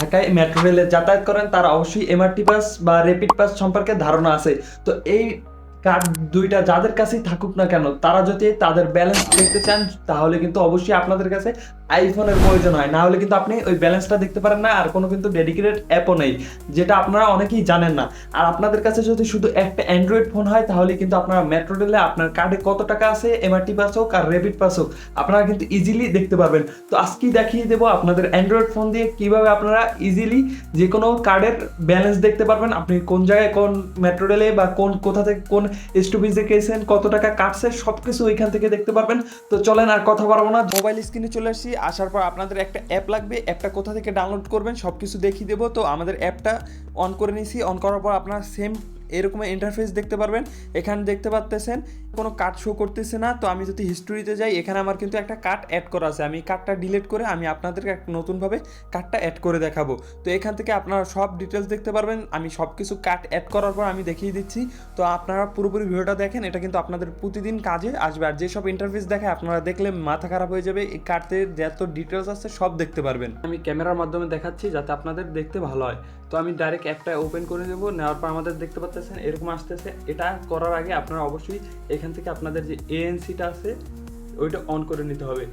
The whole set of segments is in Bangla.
ঢাকায় মেট্রো রেলে যাতায়াত করেন, তারা অবশ্যই এমআরটি পাস বা রেপিড পাস সম্পর্কে ধারণা আছে। তো এই কার্ড দুইটা যাদের কাছেই থাকুক না কেন, তারা যদি তাদের ব্যালেন্স দেখতে চান, তাহলে কিন্তু অবশ্যই আপনাদের কাছে আইফোনের প্রয়োজন হয়। না হলে কিন্তু আপনি ওই ব্যালেন্সটা দেখতে পারেন না, আর কোনো কিন্তু ডেডিকেটেড অ্যাপও নেই, যেটা আপনারা অনেকেই জানেন না। আর আপনাদের কাছে যদি শুধু একটা অ্যান্ড্রয়েড ফোন হয়, তাহলে কিন্তু আপনারা মেট্রো রেলে আপনার কার্ডে কত টাকা আছে এমআরটি পাস হোক আর রেবিট পাস হোক, আপনারা কিন্তু ইজিলি দেখতে পারবেন। তো আজকেই দেখিয়ে দেবো আপনাদের অ্যান্ড্রয়েড ফোন দিয়ে কীভাবে আপনারা ইজিলি যে কোনো কার্ডের ব্যালেন্স দেখতে পারবেন। আপনি কোন জায়গায় কোন মেট্রো রেলে বা কোন কোথা থেকে কোন স্টপিজে কেছেন কত টাকা কাটছে সব কিছু ওইখান থেকে দেখতে পারবেন। তো চলেন আর কথা বাড়বো না। মোবাইল স্ক্রিনে চলে আসি আসার পর আপনাদের একটা অ্যাপ লাগবে। অ্যাপটা কোথা থেকে ডাউনলোড করবেন সব কিছু দেখিয়ে দেবো। তো আমাদের অ্যাপটা অন করে নিয়েছি। অন করার পর আপনার সেম এরকম ইন্টারফেস দেখতে পারবেন। এখানে দেখতে পাচ্তেছেন, কোনো কার্ড শো করতেছে না। তো আমি যদি হিস্টোরিতে যাই, এখানে আমার কিন্তু একটা কার্ড অ্যাড করা আছে। আমি কার্ডটা ডিলিট করে আমি আপনাদেরকে একটা নতুনভাবে কার্ডটা অ্যাড করে দেখাবো। তো এখান থেকে আপনারা সব ডিটেলস দেখতে পারবেন। আমি সব কিছু কার্ড অ্যাড করার পর আমি দেখিয়ে দিচ্ছি। তো আপনারা পুরোপুরি ভিডিওটা দেখেন। এটা কিন্তু আপনাদের প্রতিদিন কাজে আসবে। আর যেসব ইন্টারফেস দেখে আপনারা দেখলে মাথা খারাপ হয়ে যাবে। এই কার্ডের যত ডিটেলস আছে, সব দেখতে পারবেন। আমি ক্যামেরার মাধ্যমে দেখাচ্ছি যাতে আপনাদের দেখতে ভালো হয়। তো আমি ডাইরেক্ট অ্যাপটা ওপেন করে দেবো। নেওয়ার পর আমাদের দেখতে পাচ্ছেন এরকম আসতেছে, এটা করার আগে আপনারা অবশ্যই এখান থেকে আপনাদের যে এএনসিটা আছে, ওইটা অন করে নিতে হবে।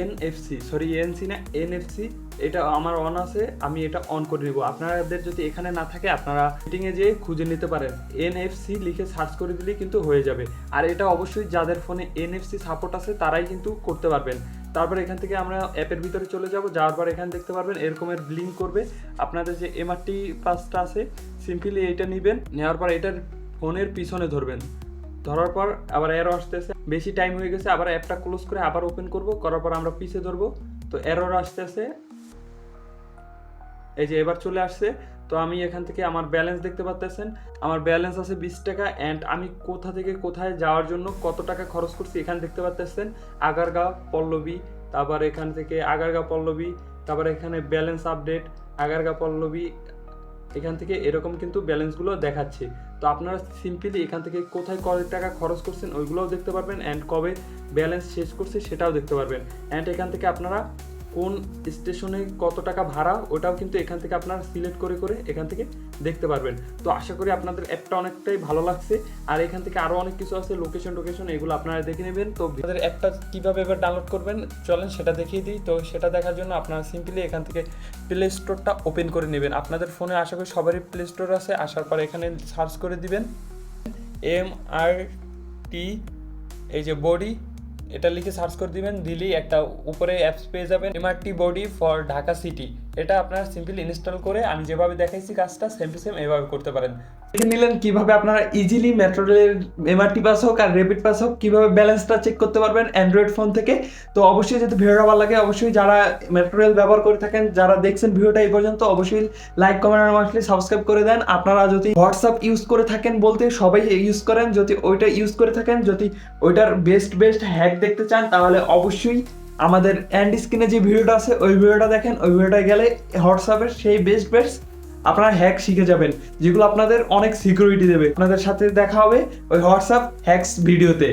এনএফসি সরি এএনসি না এনএফসি এটা আমার অন আছে, আমি এটা অন করে নিব। আপনাদের যদি এখানে না থাকে, আপনারা সেটিংয়ে যেয়ে খুঁজে নিতে পারেন। এনএফসি লিখে সার্চ করে দিলেই কিন্তু হয়ে যাবে। আর এটা অবশ্যই যাদের ফোনে এনএফসি সাপোর্ট আছে, তারাই কিন্তু করতে পারবেন। তারপর এখান থেকে আমরা অ্যাপের ভিতরে চলে যাব, যাওয়ার পর এখানে দেখতে পারবেন এরকমের ব্লিঙ্ক করবে। আপনাদের যে এমআরটি পাসটা আছে সিম্পলি এইটা নেবেন, নেওয়ার পর এটার ফোনের পিছনে ধরবেন। ধরার পর আবার এরো আসতেছে। বেশি টাইম হয়ে গেছে, আবার অ্যাপটা ক্লোজ করে আবার ওপেন করব, করার পর আমরা পিছে ধরবো। তো এরর আসতেছে এই যে এবার চলে আসছে, তো আমি এখান থেকে আমার ব্যালেন্স দেখতে পাচ্তেছেন আমার ব্যালেন্স আছে বিশ টাকা অ্যান্ড আমি কোথা থেকে কোথায় যাওয়ার জন্য কত টাকা খরচ করছি এখানে দেখতে পাচ্তেছেন আগারগাঁও, পল্লবী, তারপর এখান থেকে আগারগাঁও, পল্লবী, তারপর এখানে ব্যালেন্স আপডেট আগারগাঁও, পল্লবী, এখান থেকে এরকম কিন্তু ব্যালেন্সগুলো দেখাচ্ছে। তো আপনারা সিম্পলি এখান থেকে কোথায় কত টাকা খরচ করছেন ওইগুলোও দেখতে পারবেন অ্যান্ড কবে ব্যালেন্স শেষ করছে সেটাও দেখতে পারবেন। অ্যান্ড এখান থেকে আপনারা কোন স্টেশনে কত টাকা ভাড়া, ওটাও কিন্তু এখান থেকে আপনারা সিলেক্ট করে করে এখান থেকে দেখতে পারবেন। তো আশা করি আপনাদের অ্যাপটা অনেকটাই ভালো লাগছে। আর এখান থেকে আরও অনেক কিছু আছে লোকেশন টোকেশন এগুলো আপনারা দেখে নেবেন। তো আপনাদের অ্যাপটা কীভাবে এবার ডাউনলোড করবেন, চলেন সেটা দেখিয়ে দিই। তো সেটা দেখার জন্য আপনারা সিম্পলি এখান থেকে প্লে স্টোরটা ওপেন করে নেবেন। আপনাদের ফোনে আশা করি সবারই প্লে স্টোর আছে। আসার পর এখানে সার্চ করে দিবেন। এম আর টি এই যে বডি এটা লিখে সার্চ করে দিবেন, দিলেই একটা উপরে অ্যাপস পেয়ে যাবেন MRT buddy for Dhaka city এটা আপনারা সিম্পলি ইনস্টল করে আমি যেভাবে দেখাইছি কাজটা সেম টু সেম এভাবে করতে পারেন। দেখে নিলেন কীভাবে আপনারা ইজিলি মেট্রো রেলের এমআরটি পাস হোক আর রেপিড পাস হোক, কীভাবে ব্যালেন্সটা চেক করতে পারবেন অ্যান্ড্রয়েড ফোন থেকে। তো অবশ্যই যদি ভিডিওটা ভালো লাগে, অবশ্যই যারা মেট্রো রেল ব্যবহার করে থাকেন, যারা দেখছেন ভিডিওটা এই পর্যন্ত, অবশ্যই লাইক কমেন্ট আর মাসলি সাবস্ক্রাইব করে দেন। আপনারা যদি হোয়াটসঅ্যাপ ইউজ করে থাকেন বলতে সবাই ইউজ করেন। যদি ওইটা ইউজ করে থাকেন, যদি ওইটার বেস্ট বেস্ট হ্যাক দেখতে চান, তাহলে অবশ্যই আমাদের অ্যান্ড স্ক্রিনে যে ভিডিওটা আছে, ওই ভিডিওটা দেখেন। ওই ভিডিওটায় গেলে হোয়াটসঅ্যাপের সেই বেস্ট বেস্ট আপনারা হ্যাক শিখে যাবেন, যেগুলো আপনাদের অনেক সিকিউরিটি দেবে। আপনাদের সাথে দেখা হবে ওই হোয়াটসঅ্যাপ হ্যাকস ভিডিওতে